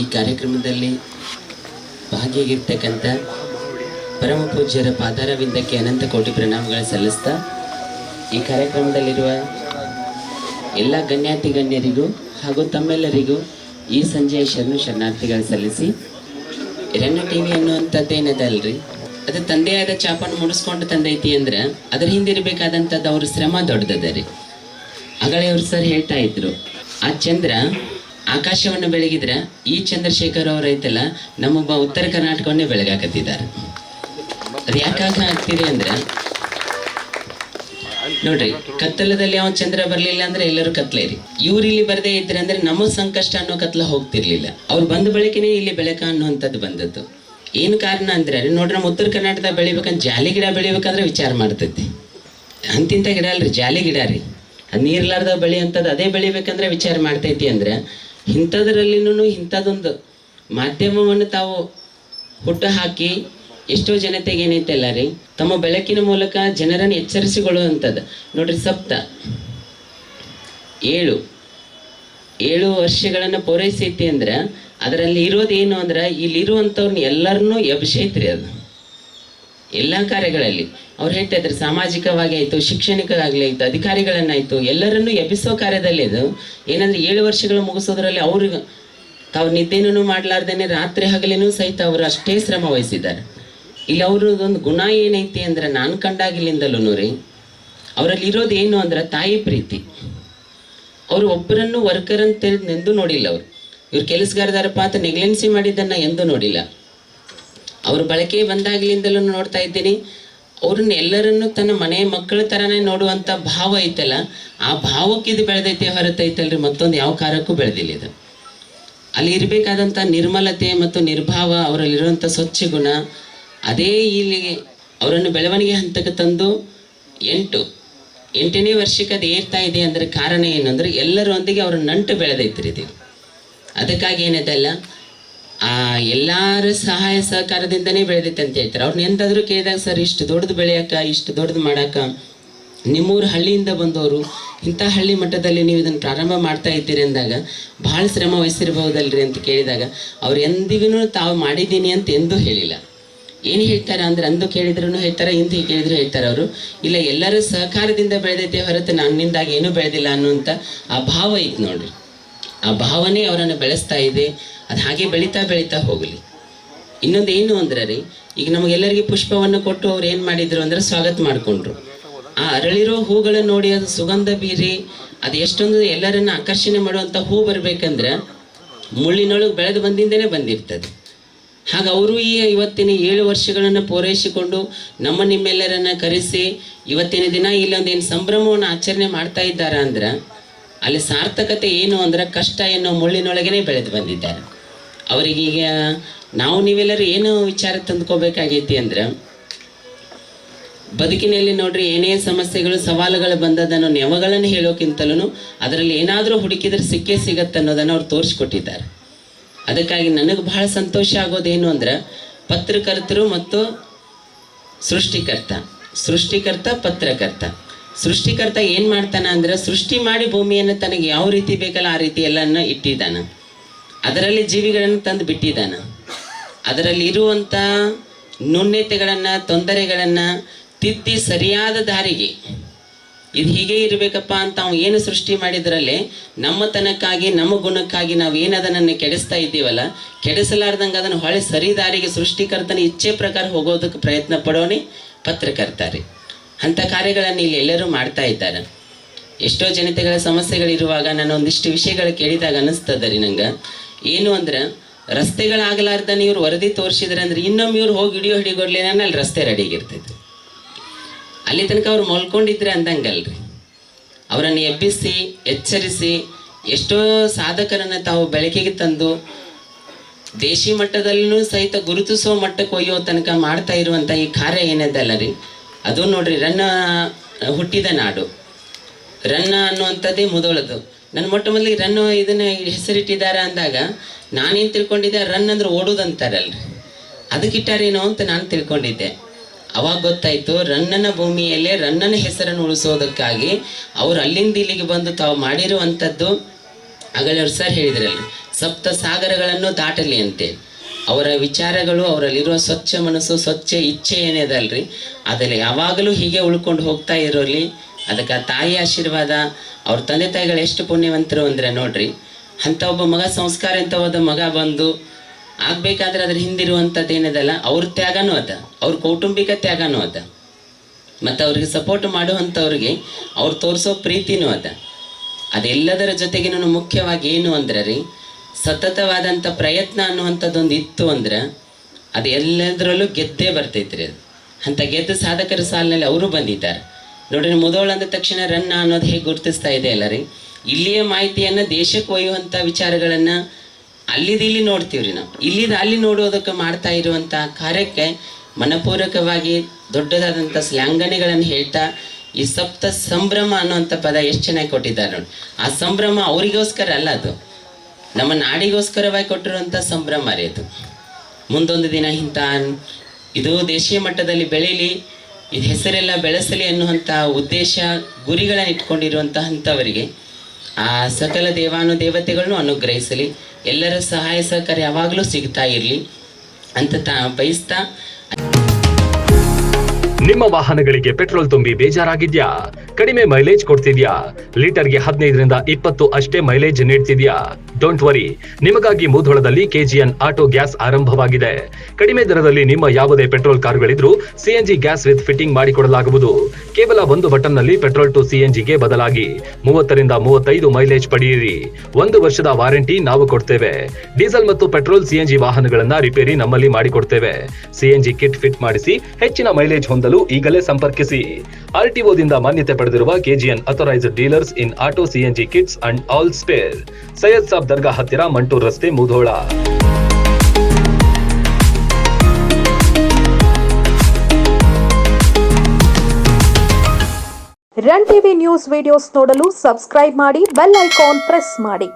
ಈ ಕಾರ್ಯಕ್ರಮದಲ್ಲಿ ಭಾಗಿಯಾಗಿರ್ತಕ್ಕಂಥ ಪರಮ ಪೂಜ್ಯರ ಪಾದಾರವಿಂದಕ್ಕೆ ಅನಂತ ಕೋಟಿ ಪ್ರಣಾಮಗಳು ಸಲ್ಲಿಸ್ತಾ, ಈ ಕಾರ್ಯಕ್ರಮದಲ್ಲಿರುವ ಎಲ್ಲ ಗಣ್ಯಾತಿ ಗಣ್ಯರಿಗೂ ಹಾಗೂ ತಮ್ಮೆಲ್ಲರಿಗೂ ಈ ಸಂಜೆಯ ಶರಣು ಶರಣಾರ್ಥಿಗಳು ಸಲ್ಲಿಸಿ ರನ್ನ ಟಿ ವಿ ಅನ್ನುವಂಥದ್ದೇನದಲ್ರಿ ಅದು ತಂದೆಯಾದ ಚಾಪನ್ನು ಮುಡಿಸ್ಕೊಂಡು ತಂದೈತಿ ಅಂದ್ರೆ ಅದ್ರ ಹಿಂದಿರಬೇಕಾದಂಥದ್ದು ಅವ್ರ ಶ್ರಮ ದೊಡ್ಡದದ ರೀ. ಅಗಳೇ ಅವ್ರು ಸರ್ ಹೇಳ್ತಾ ಇದ್ರು, ಆ ಚಂದ್ರ ಆಕಾಶವನ್ನು ಬೆಳಗಿದ್ರ ಈ ಚಂದ್ರಶೇಖರ್ ಅವ್ರ ಐತಲ್ಲ ನಮ್ಮ ಉತ್ತರ ಕರ್ನಾಟಕವನ್ನೇ ಬೆಳಗಾಕತ್ತಿದ್ದಾರೆ. ಅದು ಯಾಕಾಗ ಆಗ್ತಿದೆ ಅಂದ್ರೆ, ನೋಡ್ರಿ, ಕತ್ತಲದಲ್ಲಿ ಯಾವ ಚಂದ್ರ ಬರ್ಲಿಲ್ಲ ಅಂದ್ರೆ ಎಲ್ಲರೂ ಇರಿ ಇವ್ರು ಇಲ್ಲಿ ಬರದೇ ಇದ್ರೆ ಅಂದ್ರೆ ನಮ್ಮ ಸಂಕಷ್ಟ ಅನ್ನೋ ಕತ್ಲ ಹೋಗ್ತಿರ್ಲಿಲ್ಲ. ಅವ್ರು ಬಂದ ಬಳಿಕನೇ ಇಲ್ಲಿ ಬೆಳಕ ಅನ್ನುವಂಥದ್ದು ಬಂದದ್ದು. ಏನು ಕಾರಣ ಅಂದ್ರೆ ನೋಡ್ರಿ, ನಮ್ಮ ಉತ್ತರ ಕರ್ನಾಟಕದಾಗ ಬೆಳಿಬೇಕಂದ್ರೆ ಜಾಲಿ ಗಿಡ ಬೆಳಿಬೇಕಂದ್ರೆ ವಿಚಾರ ಮಾಡ್ತೈತಿ. ಅಂತಿಂತ ಗಿಡ ಅಲ್ರಿ, ಜಾಲಿ ಗಿಡ ರೀ. ಅದು ನೀರ್ಲಾರ್ದ ಬೆಳಿ ಅಂತದ್ದು ಅದೇ ಬೆಳಿಬೇಕಂದ್ರೆ ವಿಚಾರ ಮಾಡ್ತೈತಿ ಅಂದ್ರೆ ಇಂಥದ್ರಲ್ಲಿನೂ ಇಂಥದ್ದೊಂದು ಮಾಧ್ಯಮವನ್ನು ತಾವು ಹುಟ್ಟು ಹಾಕಿ ಎಷ್ಟೋ ಜನತೆಗೆ ಏನೈತಲ್ಲ ರೀ ತಮ್ಮ ಬೆಳಕಿನ ಮೂಲಕ ಜನರನ್ನು ಎಚ್ಚರಿಸಿಕೊಳ್ಳುವಂಥದ್ದು. ನೋಡ್ರಿ ಸಪ್ತ, ಏಳು. ಏಳು ವರ್ಷಗಳನ್ನು ಪೂರೈಸೈತಿ ಅಂದ್ರೆ ಅದರಲ್ಲಿ ಇರೋದೇನು ಅಂದ್ರೆ ಇಲ್ಲಿರುವಂಥವ್ರನ್ನ ಎಲ್ಲರನ್ನೂ ಎಬ್ಸೈತ್ರಿ ಅದು. ಎಲ್ಲ ಕಾರ್ಯಗಳಲ್ಲಿ. ಅವ್ರು ಹೇಳ್ತಾ ಇದ್ರು, ಸಾಮಾಜಿಕವಾಗಿ ಆಯಿತು ಶಿಕ್ಷಣಿಕವಾಗಲಿ ಆಯಿತು, ಅಧಿಕಾರಿಗಳನ್ನಾಯಿತು, ಎಲ್ಲರನ್ನೂ ಎಬ್ಬಿಸೋ ಕಾರ್ಯದಲ್ಲಿ ಅದು. ಏನಂದ್ರೆ ಏಳು ವರ್ಷಗಳು ಮುಗಿಸೋದ್ರಲ್ಲಿ ಅವ್ರಿಗೆ ತಾವು ನಿದ್ದೆನೂ ಮಾಡಲಾರ್ದೇನೆ ರಾತ್ರಿ ಹಗಲಿನೂ ಸಹಿತ ಅವರು ಅಷ್ಟೇ ಶ್ರಮ ವಹಿಸಿದ್ದಾರೆ. ಇಲ್ಲಿ ಅವ್ರದ್ದೊಂದು ಗುಣ ಏನೈತಿ ಅಂದ್ರೆ ನಾನು ಕಂಡಾಗಿಲಿಂದಲೂ ರೀ ಅವರಲ್ಲಿ ಇರೋದು ಏನು ಅಂದ್ರೆ ತಾಯಿ ಪ್ರೀತಿ. ಅವರು ಒಬ್ಬರನ್ನು ವರ್ಕರ್ ಅಂತ ಎಂದೂ ನೋಡಿಲ್ಲ ಅವರು. ಇವ್ರು ಕೆಲಸಗಾರದಾರಪ್ಪ ಅಂತ ನೆಗ್ಲೆನ್ಸಿ ಮಾಡಿದ್ದನ್ನು ಎಂದೂ ನೋಡಿಲ್ಲ. ಅವ್ರ ಬಳಕೆ ಬಂದಾಗ್ಲಿಂದಲೂ ನೋಡ್ತಾ ಇದ್ದೀನಿ. ಅವ್ರನ್ನ ಎಲ್ಲರನ್ನು ತನ್ನ ಮನೆ ಮಕ್ಕಳ ಥರನೇ ನೋಡುವಂಥ ಭಾವ ಐತಲ್ಲ, ಆ ಭಾವಕ್ಕೆ ಇದು ಬೆಳೆದೈತೆ ಹೊರತೈತಲ್ರಿ, ಮತ್ತೊಂದು ಯಾವ ಕಾರಕ್ಕೂ ಬೆಳೆದಿಲ್ಲ ಇದು. ಅಲ್ಲಿ ಇರಬೇಕಾದಂಥ ನಿರ್ಮಲತೆ ಮತ್ತು ನಿರ್ಭಾವ ಅವರಲ್ಲಿರುವಂಥ ಸ್ವಚ್ಛ ಗುಣ, ಅದೇ ಇಲ್ಲಿ ಅವರನ್ನು ಬೆಳವಣಿಗೆ ಹಂತಕ್ಕೆ ತಂದು ಎಂಟು. ಎಂಟನೇ ವರ್ಷಕ್ಕೆ ಅದು ಏರ್ತಾ ಇದೆ ಅಂದರೆ ಕಾರಣ ಏನಂದ್ರೆ ಎಲ್ಲರೊಂದಿಗೆ ಅವರ ನಂಟು ಬೆಳೆದೈತ್ರಿ ಇದು. ಅದಕ್ಕಾಗಿ ಏನದಲ್ಲ ಆ ಎಲ್ಲಾರ ಸಹಾಯ ಸಹಕಾರದಿಂದನೇ ಬೆಳೆದೈತೆ ಅಂತ ಹೇಳ್ತಾರೆ. ಅವ್ರನ್ನ ಎಂತಾದ್ರೂ ಕೇಳಿದಾಗ, ಸರ್, ಇಷ್ಟು ದೊಡ್ಡದು ಬೆಳೆಯಕ್ಕ, ಇಷ್ಟು ದೊಡ್ಡದು ಮಾಡಕ್ಕ ನಿಮ್ಮೂರು ಹಳ್ಳಿಯಿಂದ ಬಂದವರು, ಇಂಥ ಹಳ್ಳಿ ಮಟ್ಟದಲ್ಲಿ ನೀವು ಇದನ್ನು ಪ್ರಾರಂಭ ಮಾಡ್ತಾ ಇದ್ದೀರಿ ಅಂದಾಗ ಭಾಳ ಶ್ರಮ ವಹಿಸಿರ್ಬಹುದಲ್ರಿ? ಅಂತ ಕೇಳಿದಾಗ, ಅವ್ರು ಎಂದಿಗೂ ತಾವು ಮಾಡಿದ್ದೀನಿ ಅಂತ ಎಂದೂ ಹೇಳಿಲ್ಲ. ಏನು ಹೇಳ್ತಾರೆ ಅಂದ್ರೆ, ಅಂದು ಕೇಳಿದ್ರು ಹೇಳ್ತಾರೆ, ಇಂದು ಕೇಳಿದ್ರು ಹೇಳ್ತಾರೆ ಅವರು. ಇಲ್ಲ, ಎಲ್ಲರೂ ಸಹಕಾರದಿಂದ ಬೆಳೆದೈತೆ ಹೊರತು ನನ್ನಿಂದಾಗಿ ಏನೂ ಬೆಳೆದಿಲ್ಲ ಅನ್ನುವಂಥ ಆ ಭಾವ ಐತೆ ನೋಡ್ರಿ. ಆ ಭಾವನೆ ಅವರನ್ನು ಬೆಳೆಸ್ತಾ ಇದೆ, ಅದು ಹಾಗೆ ಬೆಳೀತಾ ಬೆಳೀತಾ ಹೋಗಲಿ. ಇನ್ನೊಂದು ಏನು ಅಂದ್ರೆ ರೀ, ಈಗ ನಮಗೆಲ್ಲರಿಗೆ ಪುಷ್ಪವನ್ನು ಕೊಟ್ಟು ಅವ್ರು ಏನು ಮಾಡಿದ್ರು ಅಂದ್ರೆ ಸ್ವಾಗತ ಮಾಡಿಕೊಂಡ್ರು. ಆ ಅರಳಿರೋ ಹೂಗಳನ್ನು ನೋಡಿ, ಅದು ಸುಗಂಧ ಬೀರಿ, ಅದು ಎಷ್ಟೊಂದು ಎಲ್ಲರನ್ನ ಆಕರ್ಷಣೆ ಮಾಡುವಂಥ ಹೂ ಬರಬೇಕಂದ್ರೆ ಮುಳ್ಳಿನೊಳಗೆ ಬೆಳೆದು ಬಂದಿಂದನೇ ಬಂದಿರ್ತದೆ. ಹಾಗೆ ಅವರು ಈ ಇವತ್ತಿನ ಏಳು ವರ್ಷಗಳನ್ನು ಪೂರೈಸಿಕೊಂಡು ನಮ್ಮ ನಿಮ್ಮೆಲ್ಲರನ್ನ ಕರೆಸಿ, ಇವತ್ತಿನ ದಿನ ಇಲ್ಲೊಂದು ಏನು ಸಂಭ್ರಮವನ್ನು ಆಚರಣೆ ಮಾಡ್ತಾ ಇದ್ದಾರೆ ಅಂದ್ರೆ ಅಲ್ಲಿ ಸಾರ್ಥಕತೆ ಏನು ಅಂದ್ರೆ ಕಷ್ಟ ಎನ್ನುವ ಮುಳ್ಳಿನೊಳಗೇನೆ ಬೆಳೆದು ಬಂದಿದ್ದಾರೆ. ಅವರಿಗೀಗ ನಾವು ನೀವೆಲ್ಲರೂ ಏನು ವಿಚಾರ ತಂದ್ಕೋಬೇಕಾಗೈತಿ ಅಂದ್ರೆ, ಬದುಕಿನಲ್ಲಿ ನೋಡ್ರಿ ಏನೇ ಸಮಸ್ಯೆಗಳು, ಸವಾಲುಗಳು ಬಂದದನ್ನು ನೆವಗಳನ್ನು ಹೇಳೋಕ್ಕಿಂತಲೂ ಅದರಲ್ಲಿ ಏನಾದರೂ ಹುಡುಕಿದ್ರೆ ಸಿಕ್ಕೇ ಸಿಗತ್ತೆ ಅನ್ನೋದನ್ನು ಅವ್ರು ತೋರಿಸ್ಕೊಟ್ಟಿದ್ದಾರೆ. ಅದಕ್ಕಾಗಿ ನನಗೆ ಬಹಳ ಸಂತೋಷ ಆಗೋದೇನು ಅಂದ್ರೆ, ಪತ್ರಕರ್ತರು ಮತ್ತು ಸೃಷ್ಟಿಕರ್ತ ಸೃಷ್ಟಿಕರ್ತ, ಪತ್ರಕರ್ತ. ಸೃಷ್ಟಿಕರ್ತ ಏನು ಮಾಡ್ತಾನೆ ಅಂದ್ರೆ ಸೃಷ್ಟಿ ಮಾಡಿ ಭೂಮಿಯನ್ನು ತನಗೆ ಯಾವ ರೀತಿ ಬೇಕಲ್ಲ ಆ ರೀತಿ ಎಲ್ಲನ್ನ ಇಟ್ಟಿದ್ದಾನ. ಅದರಲ್ಲಿ ಜೀವಿಗಳನ್ನು ತಂದು ಬಿಟ್ಟಿದ್ದಾನೆ. ಅದರಲ್ಲಿ ಇರುವಂಥ ನ್ಯೂನ್ಯತೆಗಳನ್ನು ತೊಂದರೆಗಳನ್ನು ತಿದ್ದಿ ಸರಿಯಾದ ದಾರಿಗೆ. ಇದು ಹೀಗೆ ಇರಬೇಕಪ್ಪ ಅಂತ ಅವ್ನು ಏನು ಸೃಷ್ಟಿ ಮಾಡಿದ್ರಲ್ಲೇ ನಮ್ಮ ತನಕ್ಕಾಗಿ ನಮ್ಮ ಗುಣಕ್ಕಾಗಿ ನಾವು ಏನು ಅದನ್ನು ಕೆಡಿಸ್ತಾ ಇದ್ದೀವಲ್ಲ, ಕೆಡಿಸಲಾರ್ದಂಗೆ ಅದನ್ನು ಹೊಳೆ ಸರಿ ದಾರಿಗೆ ಸೃಷ್ಟಿಕರ್ತನ ಇಚ್ಛೆ ಪ್ರಕಾರ ಹೋಗೋದಕ್ಕೆ ಪ್ರಯತ್ನ ಪಡೋನೇ ಪತ್ರಕರ್ತ ರೀ ಅಂಥ ಕಾರ್ಯಗಳನ್ನು ಇಲ್ಲಿ ಎಲ್ಲರೂ ಮಾಡ್ತಾ ಇದ್ದಾರೆ. ಎಷ್ಟೋ ಜನತೆಗಳ ಸಮಸ್ಯೆಗಳಿರುವಾಗ ನಾನು ಒಂದಿಷ್ಟು ವಿಷಯಗಳು ಕೇಳಿದಾಗ ಅನ್ನಿಸ್ತದ ರೀ ನಂಗೆ. ಏನು ಅಂದ್ರೆ ರಸ್ತೆಗಳಾಗಲಾರ್ದನ ಇವ್ರು ವರದಿ ತೋರಿಸಿದ್ರೆ ಅಂದ್ರೆ ಇನ್ನೊಮ್ಮೆ ಇವ್ರು ಹೋಗಿ ಹಿಡಿಯೋ ಹಿಡಿಗೊಡ್ಲೇನ ಅಲ್ಲಿ ರಸ್ತೆ ರೆಡಿಗಿರ್ತೈತೆ ಅಲ್ಲಿ ತನಕ ಅವ್ರು ಮಲ್ಕೊಂಡಿದ್ರೆ ಅಂದಂಗಲ್ರಿ. ಅವರನ್ನು ಎಬ್ಬಿಸಿ, ಎಚ್ಚರಿಸಿ, ಎಷ್ಟೋ ಸಾಧಕರನ್ನು ತಾವು ಬೆಳಕಿಗೆ ತಂದು ದೇಶಿ ಮಟ್ಟದಲ್ಲೂ ಸಹಿತ ಗುರುತಿಸೋ ಮಟ್ಟಕ್ಕೆ ಒಯ್ಯೋ ತನಕ ಮಾಡ್ತಾ ಇರುವಂಥ ಈ ಕಾರ್ಯ ಏನದಲ್ಲ ರೀ. ಅದು ನೋಡ್ರಿ, ರನ್ನ ಹುಟ್ಟಿದ ನಾಡು. ರನ್ನ ಅನ್ನುವಂಥದ್ದೇ ಮೊದಲದು. ನನ್ನ ಮೊಟ್ಟ ಮೊದಲಿಗೆ ರನ್ನು ಇದನ್ನ ಹೆಸರಿಟ್ಟಿದ್ದಾರೆ ಅಂದಾಗ, ನಾನೇನು ತಿಳ್ಕೊಂಡಿದ್ದೆ, ರನ್ ಅಂದ್ರೆ ಓಡೋದಂತಾರಲ್ರಿ. ಅದಕ್ಕಿಟ್ಟಾರೇನೋ ಅಂತ ನಾನು ತಿಳ್ಕೊಂಡಿದ್ದೆ. ಅವಾಗ ಗೊತ್ತಾಯಿತು, ರನ್ನನ ಭೂಮಿಯಲ್ಲೇ ರನ್ನನ ಹೆಸರನ್ನು ಉಳಿಸೋದಕ್ಕಾಗಿ ಅವ್ರು ಅಲ್ಲಿಂದ ಇಲ್ಲಿಗೆ ಬಂದು ತಾವು ಮಾಡಿರುವಂಥದ್ದು ಆಗಲೇ ಅವ್ರು ಸರ್ ಹೇಳಿದ್ರಲ್ಲ ಸಪ್ತ ಸಾಗರಗಳನ್ನು ದಾಟಲಿ ಅಂತೇಳಿ ಅವರ ವಿಚಾರಗಳು, ಅವರಲ್ಲಿರುವ ಸ್ವಚ್ಛ ಮನಸ್ಸು, ಸ್ವಚ್ಛ ಇಚ್ಛೆ ಏನಿದಲ್ರಿ? ಅದರಲ್ಲಿ ಯಾವಾಗಲೂ ಹೀಗೆ ಉಳ್ಕೊಂಡು ಹೋಗ್ತಾ ಇರೋಲಿ ಅದಕ್ಕೆ ತಾಯಿ ಆಶೀರ್ವಾದ, ಅವ್ರ ತಂದೆ ತಾಯಿಗಳು ಎಷ್ಟು ಪುಣ್ಯವಂತರು ಅಂದರೆ ನೋಡ್ರಿ, ಅಂಥ ಒಬ್ಬ ಮಗ ಸಂಸ್ಕಾರ ಅಂತ ಹೋದ ಮಗ ಬಂದು, ಆಗ್ಬೇಕಾದ್ರೆ ಅದ್ರ ಹಿಂದಿರುವಂಥದ್ದು ಏನಿದಲ್ಲ, ಅವ್ರ ತ್ಯಾಗನೂ ಅದ, ಅವ್ರ ಕೌಟುಂಬಿಕ ತ್ಯಾಗನೂ ಅದ. ಮತ್ತು ಅವ್ರಿಗೆ ಸಪೋರ್ಟ್ ಮಾಡುವಂಥವ್ರಿಗೆ ಅವ್ರು ತೋರಿಸೋ ಪ್ರೀತಿನೂ ಅದ. ಅದೆಲ್ಲದರ ನಾನು ಮುಖ್ಯವಾಗಿ ಏನು ಅಂದ್ರೆ ರೀ ಸತತವಾದಂಥ ಪ್ರಯತ್ನ ಅನ್ನುವಂಥದ್ದೊಂದು ಇತ್ತು ಅಂದ್ರೆ ಅದು ಎಲ್ಲದರಲ್ಲೂ ಗೆದ್ದೇ ಬರ್ತೈತ್ರಿ ಅದು. ಅಂಥ ಗೆದ್ದ ಸಾಧಕರ ಸಾಲಿನಲ್ಲಿ ಅವರು ಬಂದಿದ್ದಾರೆ. ನೋಡ್ರಿ ಮುದೋಳ ಅಂದ ತಕ್ಷಣ ರನ್ನ ಅನ್ನೋದು ಹೇಗೆ ಗುರುತಿಸ್ತಾ ಇದೆ ಅಲ್ಲ ರೀ? ಇಲ್ಲಿಯ ಮಾಹಿತಿಯನ್ನು ದೇಶಕ್ಕೆ ಒಯ್ಯುವಂಥ ವಿಚಾರಗಳನ್ನು ಅಲ್ಲಿದ್ದು ಇಲ್ಲಿ ನೋಡ್ತೀವಿ ರೀ ನಾವು. ಇಲ್ಲಿದ ಅಲ್ಲಿ ನೋಡುವುದಕ್ಕೆ ಮಾಡ್ತಾ ಇರುವಂಥ ಕಾರ್ಯಕ್ಕೆ ಮನಪೂರ್ವಕವಾಗಿ ದೊಡ್ಡದಾದಂಥ ಶ್ಲಾಂಘನೆಗಳನ್ನು ಹೇಳ್ತಾ ಈ ಸಪ್ತ ಸಂಭ್ರಮ ಅನ್ನುವಂಥ ಪದ ಎಷ್ಟು ಚೆನ್ನಾಗಿ ಕೊಟ್ಟಿದ್ದಾರೆ ನೋಡಿ ಆ ಸಂಭ್ರಮ ಅವರಿಗೋಸ್ಕರ ಅಲ್ಲ ಅದು. ನಮ್ಮ ನಾಡಿಗೋಸ್ಕರವಾಗಿ ಕೊಟ್ಟಿರುವಂಥ ಸಂಭ್ರಮ ರೀ ಅದು. ಮುಂದೊಂದು ದಿನ ಇಂಥ ಇದು ದೇಶೀಯ ಮಟ್ಟದಲ್ಲಿ ಬೆಳೀಲಿ, ಇದು ಹೆಸರೆಲ್ಲ ಬೆಳೆಸಲಿ ಅನ್ನುವಂಥ ಉದ್ದೇಶ ಗುರಿಗಳನ್ನು ಇಟ್ಕೊಂಡಿರುವಂಥ ಅಂಥವರಿಗೆ ಆ ಸಕಲ ದೇವಾನು ದೇವತೆಗಳನ್ನು ಅನುಗ್ರಹಿಸಲಿ. ಎಲ್ಲರ ಸಹಾಯ ಸಹಕಾರ ಯಾವಾಗಲೂ ಸಿಗ್ತಾ ಇರಲಿ ಅಂತ ತಾ ಬಯಸ್ತಾ ನಿಮ್ಮ ವಾಹನಗಳಿಗೆ ಪೆಟ್ರೋಲ್ ತುಂಬಿ ಬೇಜಾರಾಗಿದ್ಯಾ? ಕಡಿಮೆ ಮೈಲೇಜ್ ಕೊಡ್ತಿದ್ಯಾ? ಲೀಟರ್ಗೆ ಹದಿನೈದರಿಂದ ಇಪ್ಪತ್ತು ಅಷ್ಟೇ ಮೈಲೇಜ್ ನೀಡ್ತಿದ್ಯಾ? ಡೋಂಟ್ ವರಿ ನಿಮಗಾಗಿ ಮುಧೋಳದಲ್ಲಿ ಕೆಜಿಎನ್ ಆಟೋ ಗ್ಯಾಸ್ ಆರಂಭವಾಗಿದೆ. ಕಡಿಮೆ ದರದಲ್ಲಿ ನಿಮ್ಮ ಯಾವುದೇ ಪೆಟ್ರೋಲ್ ಕಾರುಗಳಿದ್ರೂ ಸಿಎನ್ಜಿ ಗ್ಯಾಸ್ ವಿತ್ ಫಿಟ್ಟಿಂಗ್ ಮಾಡಿಕೊಡಲಾಗುವುದು. ಕೇವಲ ಒಂದು ಬಟನ್ನಲ್ಲಿ ಪೆಟ್ರೋಲ್ ಟು ಸಿಎನ್ಜಿಗೆ ಬದಲಾಗಿ ಮೂವತ್ತರಿಂದ ಮೂವತ್ತೈದು ಮೈಲೇಜ್ ಪಡೆಯಿರಿ. ಒಂದು ವರ್ಷದ ವಾರಂಟಿ ನಾವು ಕೊಡ್ತೇವೆ. ಡೀಸೆಲ್ ಮತ್ತು ಪೆಟ್ರೋಲ್ ಸಿಎನ್ಜಿ ವಾಹನಗಳನ್ನ ರಿಪೇರಿ ನಮ್ಮಲ್ಲಿ ಮಾಡಿಕೊಡ್ತೇವೆ. ಸಿಎನ್ಜಿ ಕಿಟ್ ಫಿಟ್ ಮಾಡಿಸಿ ಹೆಚ್ಚಿನ ಮೈಲೇಜ್ ಹೊಂದಲು ಈಗಲೇ ಸಂಪರ್ಕಿಸಿ. ಆರ್ಟಿಒದಿಂದ ಮಾನ್ಯತೆ ಪಡೆದಿರುವ KGN authorised dealers in auto CNG kits and all spare Syed Sab ದರ್ಗಾ ಹತ್ತಿರ ಮಂಟೂರ್ ರಸ್ತೆ Mudhol. Run TV news videos ನೋಡಲು ಸಬ್ಸ್ಕ್ರೈಬ್ ಮಾಡಿ, ಬೆಲ್ ಐಕಾನ್ ಪ್ರೆಸ್ ಮಾಡಿ.